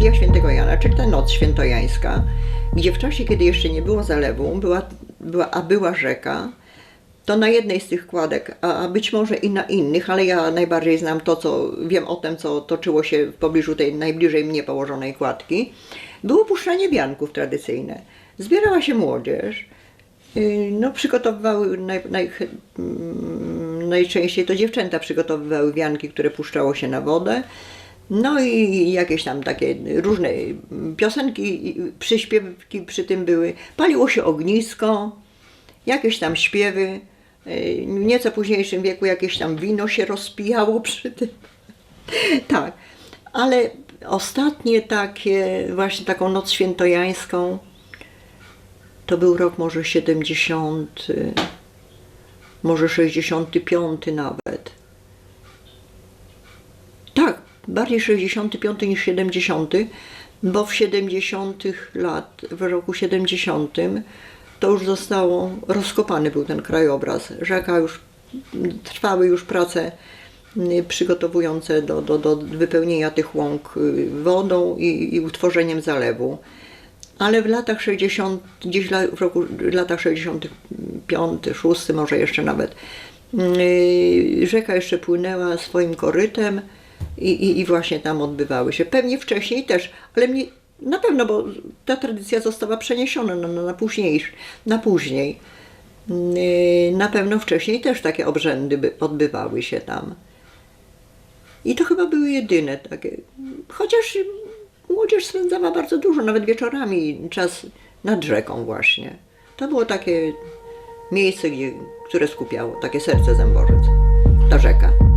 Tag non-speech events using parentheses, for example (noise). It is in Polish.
Wigilia Świętego Jana, czyli ta noc świętojańska, gdzie w czasie, kiedy jeszcze nie było zalewu, była, była, a była rzeka, to na jednej z tych kładek, a, być może i na innych, ale ja najbardziej znam to, co wiem o tym, co toczyło się w pobliżu tej najbliżej mnie położonej kładki, było puszczanie wianków tradycyjne. Zbierała się młodzież, yy, no przygotowywały, naj, naj, mm, najczęściej to dziewczęta przygotowywały wianki, które puszczało się na wodę. No i jakieś tam takie różne piosenki, przyśpiewki przy tym były. Paliło się ognisko, jakieś tam śpiewy. W nieco późniejszym wieku jakieś tam wino się rozpijało (laughs) przy tym. tak, ale ostatnie takie, właśnie taką noc świętojańską, to był rok może 70, może 65 nawet. Bardziej 65 niż 70, bo w 70 lat, w roku 70 to już zostało, rozkopany był ten krajobraz. Rzeka już, trwały już prace y, przygotowujące do, do, do wypełnienia tych łąk y, wodą i, i utworzeniem zalewu. Ale w latach 60, gdzieś w roku, w latach 65, 6 może jeszcze nawet, yy, rzeka jeszcze płynęła swoim korytem i, i, i właśnie tam odbywały się. Pewnie wcześniej też, ale mnie, na pewno, bo ta tradycja została przeniesiona na, na, na, później, na później. Yy, Na pewno wcześniej też takie obrzędy by odbywały się tam. I to chyba były jedyne takie. Chociaż młodzież spędzała bardzo dużo, nawet wieczorami, czas nad rzeką właśnie. To było takie miejsce, gdzie, które skupiało, takie serce Zęborzec, ta rzeka.